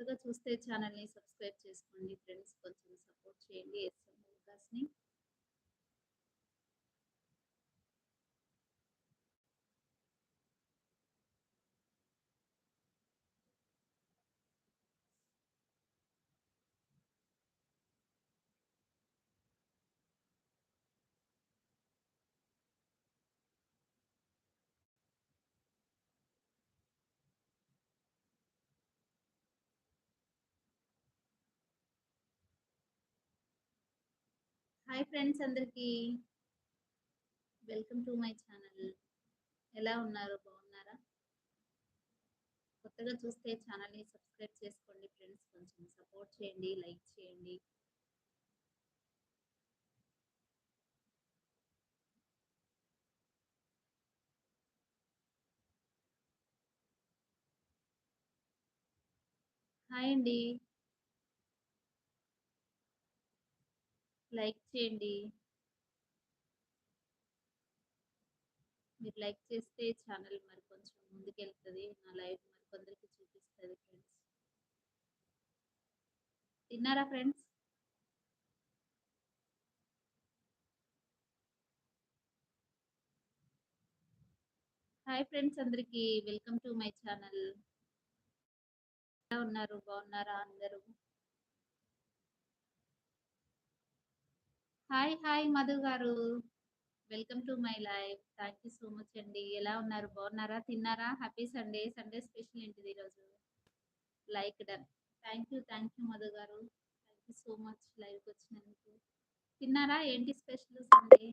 కొత్తగా చూస్తే ఛానల్‌ని సబ్స్క్రైబ్ చేసుకోండి ఫ్రెండ్స్. కొంచెం సపోర్ట్ చేయండి ఎస్ఎం ని హాయ్ ఫ్రెండ్స్ అందరికీ. Welcome to my channel. ఎలా ఉన్నారు? బాగున్నారా? కొత్తగా చూస్తే ఛానల్‌ని సబ్స్క్రైబ్ చేసుకోండి ఫ్రెండ్స్. కొంచెం సపోర్ట్ చేయండి. లైక్ చేయండి. హాయ్ అండి. లైక్ చేయండి. మీరు లైక్ చేస్తే ఛానల్ మరి కొంచెం ముందుకెళ్తుంది నా లైవ్ మరికొందరికి చూపిస్తుంది ఫ్రెండ్స్. తిన్నారా ఫ్రెండ్స్? హాయ్ ఫ్రెండ్స్ అందరికీ. Welcome to my channel. ఎలా ఉన్నారు? బాగున్నారా అందరూ? Hi hi Madhu garu. Welcome to my life thank you so much అండి. ఎలా ఉన్నారు? బాగున్నారా? తిన్నారా? Happy Sunday. సండే స్పెషల్ ఏంటిది ఈరోజు? Like done. Thank you. Thank you Madhu garu. Thank you so much లైవ్‌కి వచ్చినందుకు. తిన్నారా? ఏంటి స్పెషల్ సండే?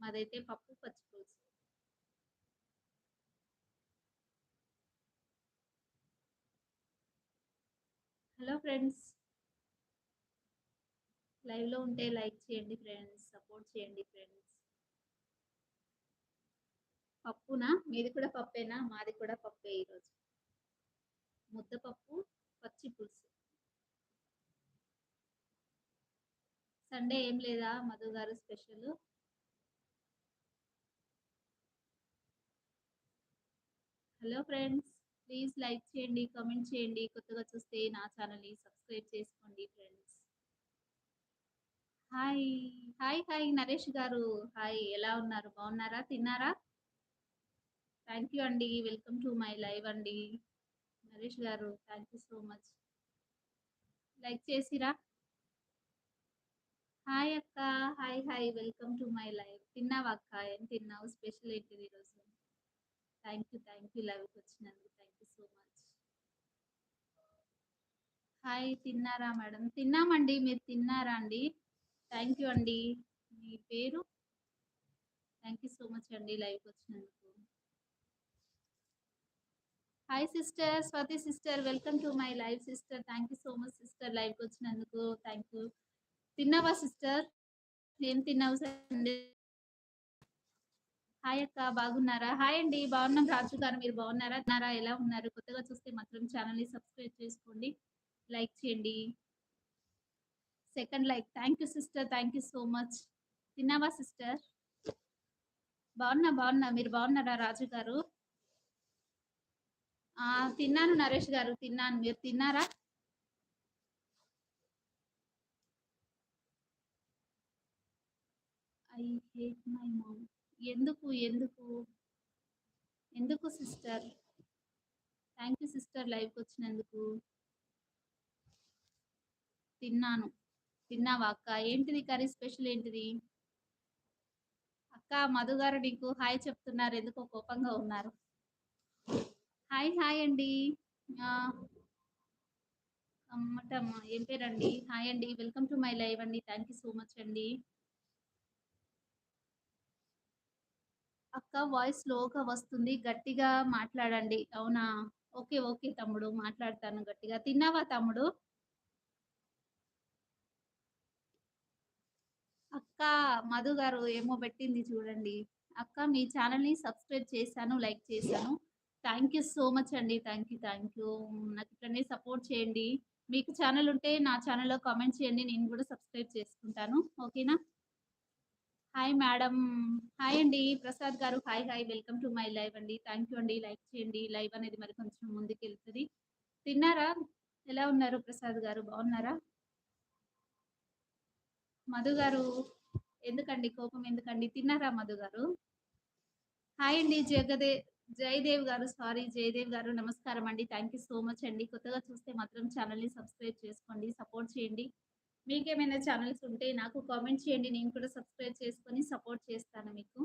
మాదైతే పప్పు, పచ్చి హలో ఫ్రెండ్స్. లైవ్‌లో ఉంటే లైక్ చేయండి ఫ్రెండ్స్. సపోర్ట్ చేయండి ఫ్రెండ్స్. పప్పునా? మీది కూడా పప్పేనా? మాది కూడా పప్పే ఈరోజు. ముద్దపప్పు, పచ్చి పులుసు. సండే ఏం లేదా Madhu garu special? Hello friends. Please like చేయండి. కమెంట్ చేయండి. కొత్తగా చూస్తే నా ఛానల్‌ని సబ్స్క్రైబ్ చేసుకోండి friends. Hi. Hi hi Naresh garu. Hi ఎలా ఉన్నారు? బాగున్నారా? తిన్నారా? థ్యాంక్ యూ అండి. వెల్కమ్ టు మై లైవ్ అండి. Naresh garu thank you so much. Like చేసిరా? హాయ్ అక్క. Hi hi. Welcome to my live. తిన్నావా అక్క? ఏం తిన్నావు? స్పెషల్ ఏంటిది ఈరోజు? Thank you. థ్యాంక్ యూ లైవ్‌కి వచ్చినందుకు. Thank you so much. Hi. తిన్నారా మేడం? తిన్నామండి. మీరు తిన్నారా అండి? థ్యాంక్ యూ అండి. మీ పేరు? థ్యాంక్ యూ సో మచ్ అండి లైవ్‌కి వచ్చినందుకు. Hi sister. Swathi sister. Welcome to my live sister. Thank you so much sister లైవ్‌కి వచ్చినందుకు. Thank you. తిన్నావా సిస్టర్? ఏం తిన్నావు సండే? హాయ్ అక్క. బాగున్నారా? హాయ్ అండి. బాగున్నాం రాజు గారు. మీరు బాగున్నారా? ఎలా ఉన్నారు? కొత్తగా చూస్తే మాత్రం ఛానల్‌ని సబ్స్క్రైబ్ చేసుకోండి. లైక్ చేయండి. Second like. Thank you sister. Thank you so much. తిన్నావా సిస్టర్? బాగున్నా. బాగున్నా. మీరు బాగున్నారా రాజు గారు? ఆ! తిన్నాను నరేష్ గారు. తిన్నాను. మీరు తిన్నారా? I hate my mom. ఎందుకు? ఎందుకు? ఎందుకు సిస్టర్? థ్యాంక్ యూ సిస్టర్ లైవ్‌కి వచ్చినందుకు. తిన్నాను. తిన్నావా అక్క? ఏంటిది కర్రీ స్పెషల్ ఏంటిది? అక్క మధు గారు నీకు హాయ్ చెప్తున్నారు. ఎందుకో కోపంగా ఉన్నారు. హాయ్ హాయ్ అండి. ఆ! అమ్మటమ్మ. ఏం పేరండి? హాయ్ అండి. వెల్కమ్ టు మై లైవ్ అండి. థ్యాంక్ యూ సో మచ్ అండి. అక్క వాయిస్ లోగా వస్తుంది. గట్టిగా మాట్లాడండి. అవునా? ఓకే. ఓకే తమ్ముడు. మాట్లాడతాను గట్టిగా. తిన్నావా తమ్ముడు? అక్క మధు గారు ఏమో పెట్టింది చూడండి. అక్క మీ ఛానల్‌ని సబ్స్క్రైబ్ చేశాను. లైక్ చేశాను. థ్యాంక్ యూ సో మచ్ అండి. Thank you. Thank you. నాకు ఇట్లనే సపోర్ట్ చేయండి. మీకు ఛానల్ ఉంటే నా ఛానల్‌లో కామెంట్ చేయండి. నేను కూడా సబ్స్క్రైబ్ చేసుకుంటాను. ఓకేనా? Hi madam. హాయ్ అండి. ప్రసాద్ గారు hi hi. Welcome to my live అండి. థ్యాంక్ యూ అండి. లైక్ చేయండి. లైవ్ అనేది మరి కొంచెం ముందుకెళ్తది. తిన్నారా? ఎలా ఉన్నారు ప్రసాద్ గారు? బాగున్నారా? మధు గారు ఎందుకండి కోపం ఎందుకండి? తిన్నారా మధు గారు? హాయ్ అండి జగదే జయదేవ్ గారు సారీ జయదేవ్ గారు నమస్కారం అండి. థ్యాంక్ యూ సో మచ్ అండి. కొత్తగా చూస్తే మాత్రం ఛానల్‌ని సబ్స్క్రైబ్ చేసుకోండి. సపోర్ట్ చేయండి. మీకేమైనా ఛానల్స్ ఉంటే నాకు కామెంట్ చేయండి. నేను కూడా సబ్స్క్రైబ్ చేసుకొని సపోర్ట్ చేస్తాను మీకు.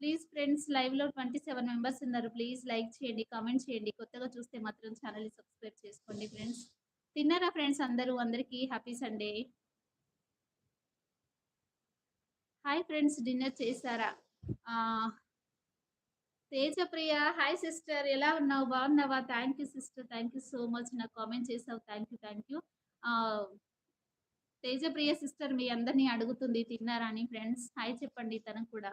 ప్లీజ్ ఫ్రెండ్స్ లైవ్‌లో 27 మెంబర్స్ ఉన్నారు. ప్లీజ్ లైక్ చేయండి, కామెంట్ చేయండి. కొత్తగా చూస్తే మాత్రం ఛానల్‌ని సబ్స్క్రైబ్ చేసుకోండి ఫ్రెండ్స్. తిన్నారా ఫ్రెండ్స్ అందరూ? అందరికీ happy Sunday. Hi friends dinner చేశారా? తేజప్రియ హాయ్ సిస్టర్ ఎలా ఉన్నావు? బాగున్నావా? Thank you sister. Thank you so much. నాకు కామెంట్ చేసావు. Thank you. Thank you. Tejapriya sister మీ అందరిని అడుగుతుంది తిన్నారా అని ఫ్రెండ్స్. హాయ్ చెప్పండి తనకు కూడా.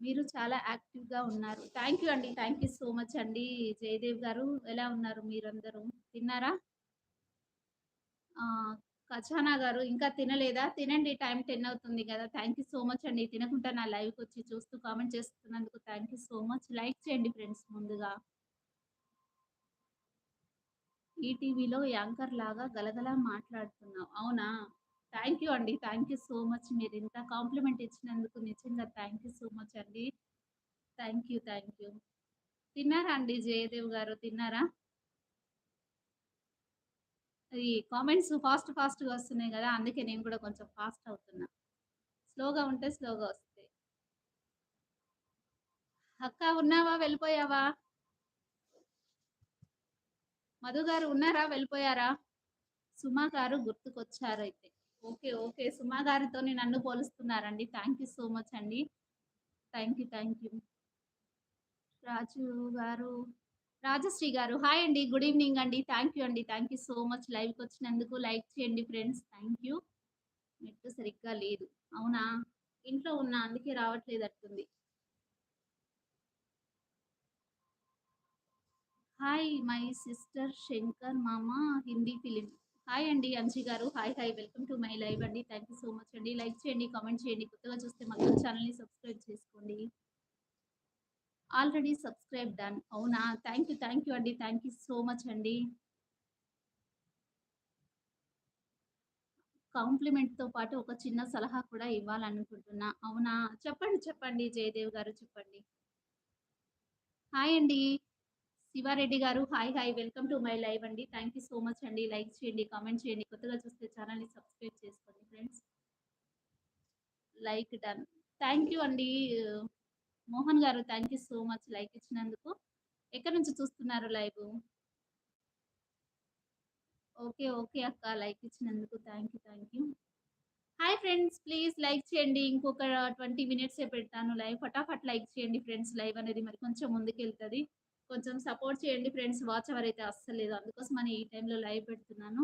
మీరు చాలా యాక్టివ్‌గా ఉన్నారు. థ్యాంక్ యూ అండి. థ్యాంక్ యూ సో మచ్ అండి. జయదేవ్ గారు ఎలా ఉన్నారు మీరందరూ? తిన్నారా? ఖజానా గారు ఇంకా తినలేదా? తినండి టైం 10 అవుతుంది కదా! థ్యాంక్ యూ సో మచ్ అండి. తినకుండా నా లైవ్కి వచ్చి చూస్తూ కామెంట్ చేస్తున్నందుకు thank you so much. Like చేయండి ఫ్రెండ్స్ ముందుగా. ఈటీవీలో యాంకర్ లాగా గలగలా మాట్లాడుతున్నావు. అవునా? థ్యాంక్ యూ అండి. Thank you so much. మీరు ఇంత కాంప్లిమెంట్ ఇచ్చినందుకు నిజంగా థ్యాంక్ యూ సో మచ్ అండి. Thank you. Thank you. తిన్నారా అండి జయదేవ్ గారు? తిన్నారా? ఈ కామెంట్స్ ఫాస్ట్ ఫాస్ట్‌గా వస్తున్నాయి కదా అందుకే నేను కూడా కొంచెం ఫాస్ట్ అవుతున్నా. స్లోగా ఉంటే స్లోగా వస్తాయి. అక్క ఉన్నావా? వెళ్ళిపోయావా? మధు గారు ఉన్నారా? వెళ్ళిపోయారా? సుమా గారు గుర్తుకొచ్చారు అయితే ఓకే. ఓకే. సుమా గారితో నన్ను పోలుస్తున్నారండి. థ్యాంక్ యూ సో మచ్ అండి. Thank you. Thank you. Raju గారు రాజశ్రీ గారు హాయ్ అండి. గుడ్ ఈవెనింగ్ అండి. థ్యాంక్ యూ అండి. థ్యాంక్ యూ సో మచ్ లైవ్‌కొచ్చినందుకు లైక్ చేయండి ఫ్రెండ్స్. Thank you. నెట్ సరిగ్గా లేదు. అవునా? ఇంట్లో ఉన్నా అందుకే రావట్లేదట్టుంది. హాయ్ మై సిస్టర్ శంకర్ మామ హిందీ ఫిలిం హాయ్ అండి అంజీ గారు. Hi hi welcome to my live అండి. థ్యాంక్ యూ సో మచ్ అండి. లైక్ చేయండి, కామెంట్ చేయండి. కొత్తగా చూస్తే మాత్రం ఛానల్‌ని సబ్స్క్రైబ్ చేసుకోండి. Already subscribe done. అవునా? Thank you. థ్యాంక్ యూ అండి. థ్యాంక్ యూ సో మచ్ అండి. కాంప్లిమెంట్‌తో పాటు ఒక చిన్న సలహా కూడా ఇవ్వాలనుకుంటున్నా. అవునా? చెప్పండి. చెప్పండి. జయదేవ్ గారు చెప్పండి. హాయ్ అండి. శివారెడ్డి గారు hi hi welcome to my live అండి. థ్యాంక్ యూ సో మచ్ అండి. లైక్ చేయండి, కామెంట్ చేయండి. కొత్తగా చూస్తే ఛానల్‌ని సబ్స్క్రైబ్ చేసుకోండి friends. Like done. Thank you అండి. మోహన్ గారు thank you so much like ఇచ్చినందుకు. ఎక్కడి నుంచి చూస్తున్నారు లైవ్? ఓకే. ఓకే అక్క. లైక్ ఇచ్చినందుకు thank you. Thank you. Hi friends please like చేయండి. ఇంకొక 20 మినిట్సే పెడతాను లైవ్. ఫటాఫట్ లైక్ చేయండి ఫ్రెండ్స్. లైవ్ అనేది మరి కొంచెం ముందుకెళ్తుంది కొంచెం సపోర్ట్ చేయండి ఫ్రెండ్స్. వాచ్ అవర్ అయితే అస్సలేదు అందుకోసం అందుకోసమని ఈ టైంలో లైవ్ పెడుతున్నాను.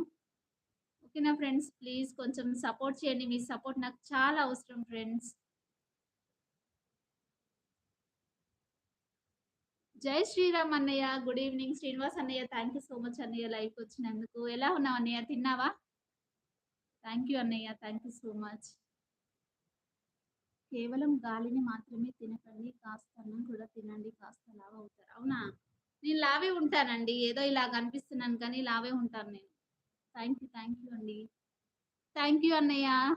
ఓకేనా ఫ్రెండ్స్? ప్లీజ్ కొంచెం సపోర్ట్ చేయండి. మీ సపోర్ట్ నాకు చాలా అవసరం ఫ్రెండ్స్. జై శ్రీరామ్ అన్నయ్య. Good evening. శ్రీనివాస్ అన్నయ్య థ్యాంక్ యూ సో మచ్ అన్నయ్య లైవ్‌కొచ్చినందుకు. ఎలా ఉన్నావు అన్నయ్య? తిన్నావా? థ్యాంక్ యూ అన్నయ్య. Thank you so much. కేవలం గాలిని మాత్రమే తినకండి. కాస్త అన్నం కూడా తినండి. కాస్త లావవుతారు. అవునా? నేను లావే ఉంటానండి. ఏదో ఇలా కనిపిస్తున్నాను కానీ లావే ఉంటాను నేను. Thank you. థ్యాంక్ యూ అండి. థ్యాంక్ యూ అన్నయ్య.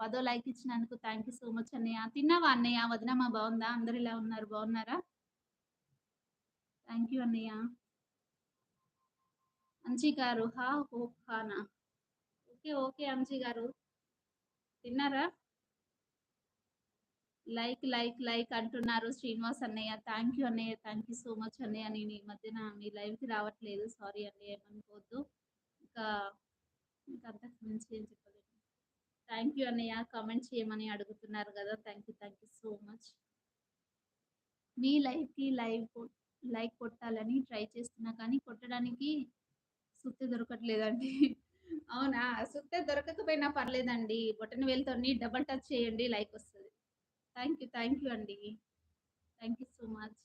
పదో లైక్ ఇచ్చినందుకు థ్యాంక్ యూ సో మచ్ అన్నయ్య. తిన్నావా అన్నయ్య? వదినమ్మా బాగుందా అందరు ఇలా ఉన్నారు? బాగున్నారా థ్యాంక్ యూ అన్నయ్య. అంజీ గారు హా! హో! ఖానా. ఓకే. ఓకే అంజీ గారు. తిన్నారా? లైక్ లైక్ లైక్ అంటున్నారు శ్రీనివాస్ అన్నయ్య. థ్యాంక్ యూ అన్నయ్య. థ్యాంక్ యూ సో మచ్ అన్నయ్య. నేను ఈ మధ్యన మీ లైవ్‌కి రావట్లేదు. సారీ అన్నయ్య ఏమనుకోవద్దు. ఇంకా ఇంకా అంతకు మించి ఏం చెప్పలేదు థ్యాంక్ యూ అన్నయ్య. కామెంట్ చేయమని అడుగుతున్నారు కదా thank you. Thank you so much. మీ లైఫ్కి లైవ్ లైక్ కొట్టాలని ట్రై చేస్తున్నా కానీ కొట్టడానికి సుత్తి దొరకట్లేదండి. అవునా? సుత్తే దొరకకపోయినా పర్లేదండి. బొటన్ వేలుతోని డబల్ టచ్ చేయండి లైక్ వస్తుంది థ్యాంక్ యూ. థ్యాంక్ యూ అండి. Thank you so much.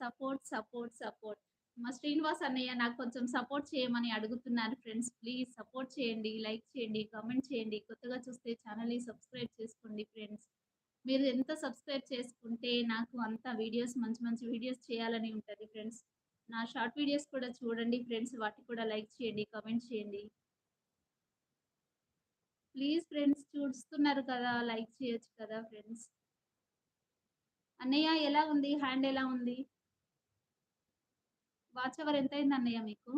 Support, support, support. మా శ్రీనివాస్ అన్నయ్య నాకు కొంచెం సపోర్ట్ చేయమని అడుగుతున్నారు ఫ్రెండ్స్. ప్లీజ్ సపోర్ట్ చేయండి. లైక్ చేయండి, కామెంట్ చేయండి. కొత్తగా చూస్తే ఛానల్‌ని సబ్స్క్రైబ్ చేసుకోండి ఫ్రెండ్స్. మీరు ఎంత సబ్స్క్రైబ్ చేసుకుంటే నాకు అంత వీడియోస్ మంచి మంచి వీడియోస్ చేయాలని ఉంటుంది ఫ్రెండ్స్. నా షార్ట్ వీడియోస్ కూడా చూడండి ఫ్రెండ్స్ వాటికి కూడా లైక్ చేయండి కామెంట్ చేయండి. ప్లీజ్ ఫ్రెండ్స్ చూస్తున్నారు కదా లైక్ చేయొచ్చు కదా ఫ్రెండ్స్. అన్నయ్య ఎలా ఉంది? హ్యాండ్ ఎలా ఉంది? వాచ్ అవర్ ఎంత అయింది అన్నయ్య మీకు?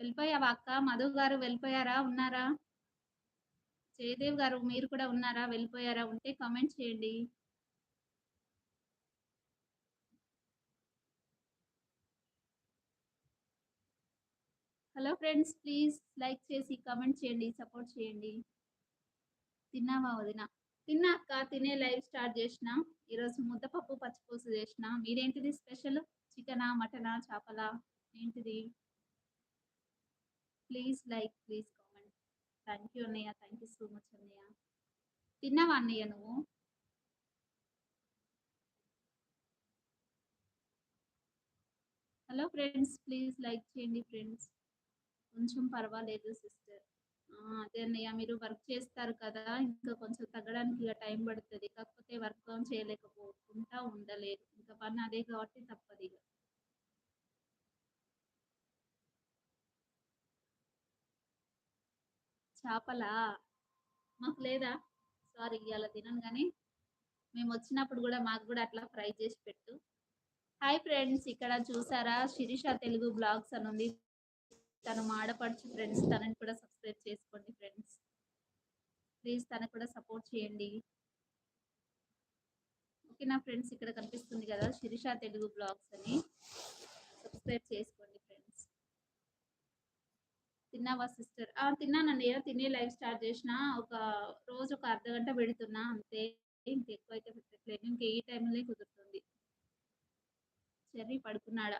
వెళ్ళిపోయావా అక్క? మధు గారు వెళ్ళిపోయారా? ఉన్నారా? జయదేవ్ గారు మీరు కూడా ఉన్నారా? వెళ్ళిపోయారా? ఉంటే కామెంట్ చేయండి. హలో ఫ్రెండ్స్ ప్లీజ్ లైక్ చేసి కామెంట్ చేయండి సపోర్ట్ చేయండి. తిన్నావా వదిన? తిన్నా అక్క తినే లైవ్ స్టార్ట్ చేసిన. ఈరోజు ముద్దపప్పు పచ్చిపూసు చేసిన. మీరేంటిది స్పెషల్ చికెనా మటనా చేపలా? ఏంటిది? Please like please comment thank you అన్నయ్య థ్యాంక్ యూ సో మచ్ అన్నయ్య తిన్నావా అన్నయ్య నువ్వు? హలో ఫ్రెండ్స్ ప్లీజ్ లైక్ చేయండి ఫ్రెండ్స్. కొంచెం పర్వాలేదు సిస్టర్. అదే అన్నయ్య మీరు వర్క్ చేస్తారు కదా ఇంకా కొంచెం తగ్గడానికి ఇక టైం పడుతుంది. కాకపోతే వర్క్ చేయలేకపోకుండా ఉండలేదు ఇంకా పని అదే కాబట్టి తప్పదు ఇక. చేపలా? మాకు లేదా? సారీ ఇవాళ తినను కానీ మేము వచ్చినప్పుడు కూడా మాకు కూడా అట్లా ఫ్రై చేసి పెట్టు. హాయ్ ఫ్రెండ్స్ ఇక్కడ చూసారా? శిరీష తెలుగు బ్లాగ్స్ అని ఉంది. తను మాడపడుచు ఫ్రెండ్స్ తనని కూడా సబ్స్క్రైబ్ చేసుకోండి ఫ్రెండ్స్ ప్లీజ్ తనకు కూడా సపోర్ట్ చేయండి. ఓకేనా ఫ్రెండ్స్ ఇక్కడ కనిపిస్తుంది కదా శిరీష తెలుగు బ్లాగ్స్ అని. సబ్స్క్రైబ్ చేసుకోండి. తిన్నావా సిస్టర్? తిన్నానండి. ఏదో తినే లైవ్ స్టార్ట్ చేసిన ఒక రోజు ఒక అర్ధ గంట పెడుతున్నా అంతే. ఇంకెక్కువ అయితే పెట్టట్లేదు. ఇంక ఈ టైంలో కుదురుతుంది. చెర్రీ పడుకున్నాడా?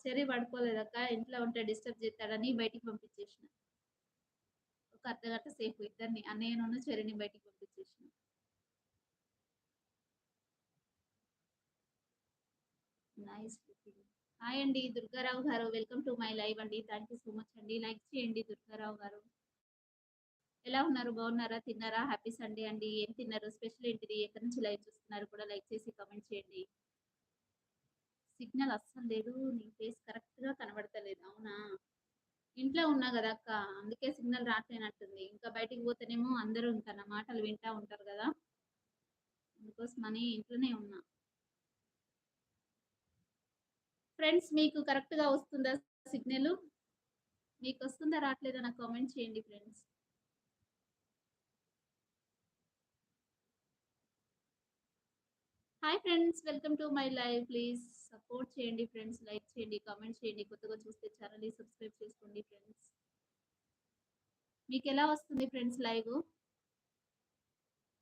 చెర్రీ పడుకోలేదక్క. ఇంట్లో ఉంటే డిస్టర్బ్ చేస్తాడని బయటికి పంపించేసిన. ఒక అర్ధ గంట సేపు ఇద్దరిని అన్నయ్యను చెర్రీని బయటికి పంపించేసిన. నైస్. హాయ్ అండి దుర్గారావు గారు. వెల్కమ్ టు మై లైవ్ అండి. థ్యాంక్ యూ సో మచ్ అండి. లైక్ చేయండి దుర్గారావు గారు. ఎలా ఉన్నారు? బాగున్నారా? తిన్నారా? హ్యాపీ సండే అండి. ఏం తిన్నారు? స్పెషల్ ఏంటిది? ఎక్కడి నుంచి లైవ్ చూస్తున్నారు? కూడా లైక్ చేసి కామెంట్ చేయండి. సిగ్నల్ అస్సలు లేదు. నీ ఫేస్ కరెక్ట్గా కనబడతలేదు. అవునా? ఇంట్లో ఉన్నా కదా అక్క. అందుకే సిగ్నల్ రాట్లేనట్టుంది ఇంకా బయటికి పోతేనేమో అందరూ ఇంకా నా మాటలు వింటా ఉంటారు కదా. అందుకోసమని ఇంట్లోనే ఉన్నా. ఫ్రెండ్స్ మీకు కరెక్ట్గా వస్తుందా సిగ్నల్? మీకు వస్తుందా రావట్లేదా నాకు కామెంట్ చేయండి friends. Hi friends welcome to my live. Please support చేయండి ఫ్రెండ్స్ లైక్ చేయండి కామెంట్ చేయండి కొత్తగా చూస్తే ఛానల్ని సబ్స్క్రైబ్ చేసుకోండి ఫ్రెండ్స్. మీకు ఎలా వస్తుంది ఫ్రెండ్స్ లైవ్?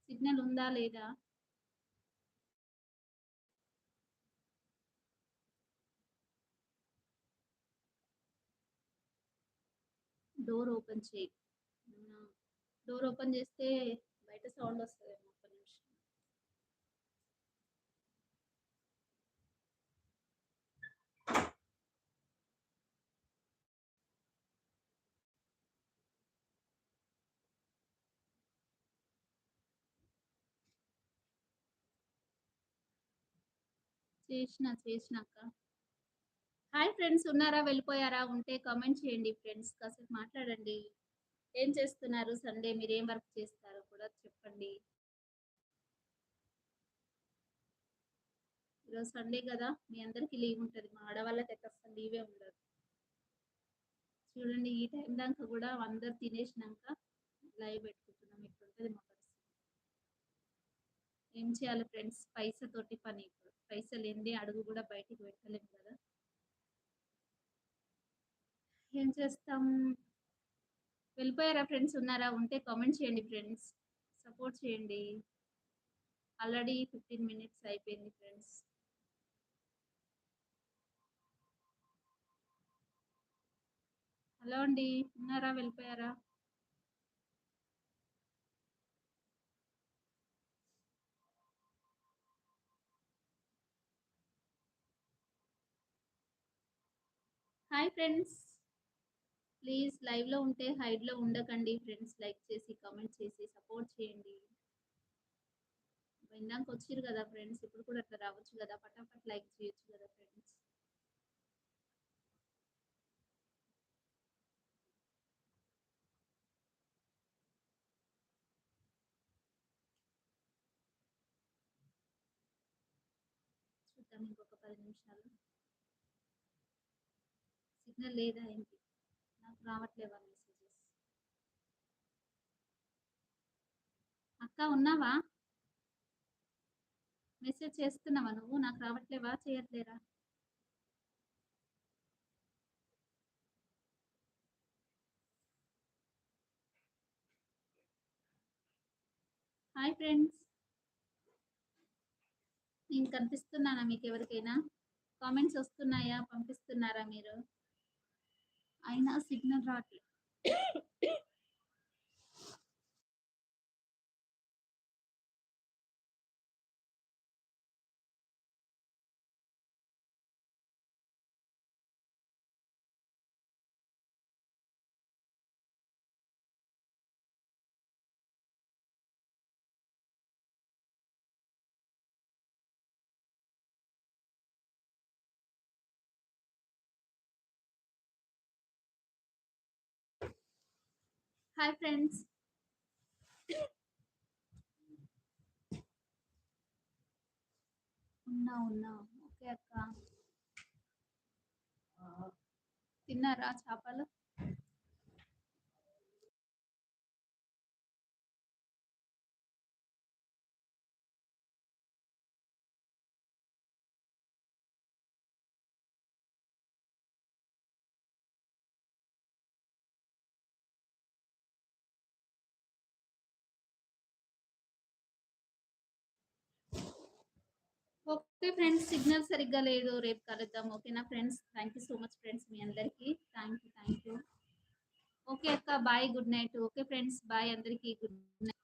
సిగ్నల్ ఉందా లేదా? డోర్ ఓపెన్ చేయి. డోర్ ఓపెన్ చేస్తే బయట సౌండ్ వస్తుంది ఒక్క నిమిషం. చేసిన చేసినాక హాయ్ ఫ్రెండ్స్ ఉన్నారా? వెళ్ళిపోయారా? ఉంటే కామెంట్ చేయండి ఫ్రెండ్స్. కాసేపు మాట్లాడండి. ఏం చేస్తున్నారు? సండే మీరు ఏం వర్క్ చేస్తారో? కూడా చెప్పండి. ఈరోజు సండే కదా. మీ అందరికి లీవ్ ఉంటుంది. మా ఆడవాళ్ళకి అయితే అసలు లీవే ఉండదు. చూడండి ఈ టైం దాకా కూడా అందరు తినేసినాక లైవ్ పెట్టుకుంటున్నాం. ఇట్లుంటుంది మా పరిస్థితి. ఏం చేయాలి ఫ్రెండ్స్? పైసతోటి పని ఇప్పుడు. పైసలు ఏంది అడుగు కూడా బయటికి పెట్టలేము కదా. ఏం చేస్తాం? వెళ్ళిపోయారా ఫ్రెండ్స్? ఉన్నారా? ఉంటే కామెంట్ చేయండి ఫ్రెండ్స్. సపోర్ట్ చేయండి. ఆల్రెడీ ఫిఫ్టీన్ మినిట్స్ అయిపోయింది ఫ్రెండ్స్. హలో అండి. ఉన్నారా? వెళ్ళిపోయారా? Hi friends. ప్లీజ్ లైవ్లో ఉంటే హైడ్లో ఉండకండి ఫ్రెండ్స్. లైక్ చేసి కమెంట్ చేసి సపోర్ట్ చేయండి. ఇందాక వచ్చిర్రు కదా ఫ్రెండ్స్ ఇప్పుడు కూడా అట్లా రావచ్చు కదా. పటాపట్ లైక్ చేయొచ్చు కదా ఫ్రెండ్స్. చూద్దాం ఇంకొక పది నిమిషాలు. సిగ్నల్ లేదా ఏంటి? రావట్లేవా మెసేజెస్ అక్క ఉన్నావా? మెసేజ్ చేస్తున్నావా నువ్వు? నాకు రావట్లేవా? చేయట్లేరా హాయ్ ఫ్రెండ్స్ నేను కనిపిస్తున్నానా మీకు ఎవరికైనా కామెంట్స్ వస్తున్నాయా? పంపిస్తున్నారా మీరు? అయినా సిగ్నల్ రావట్లేదు హాయ్ ఫ్రెండ్స్ ఉన్నా ఉన్నా. ఓకే అక్క. తిన్నారా చేపలు? ఓకే ఫ్రెండ్స్ సిగ్నల్ సరిగ్గా లేదు. రేపు కలుద్దాం. ఓకేనా friends thank you so much friends మీ అందరికీ. Thank you thank you okay అక్క bye good night okay friends bye అందరికీ గుడ్ నైట్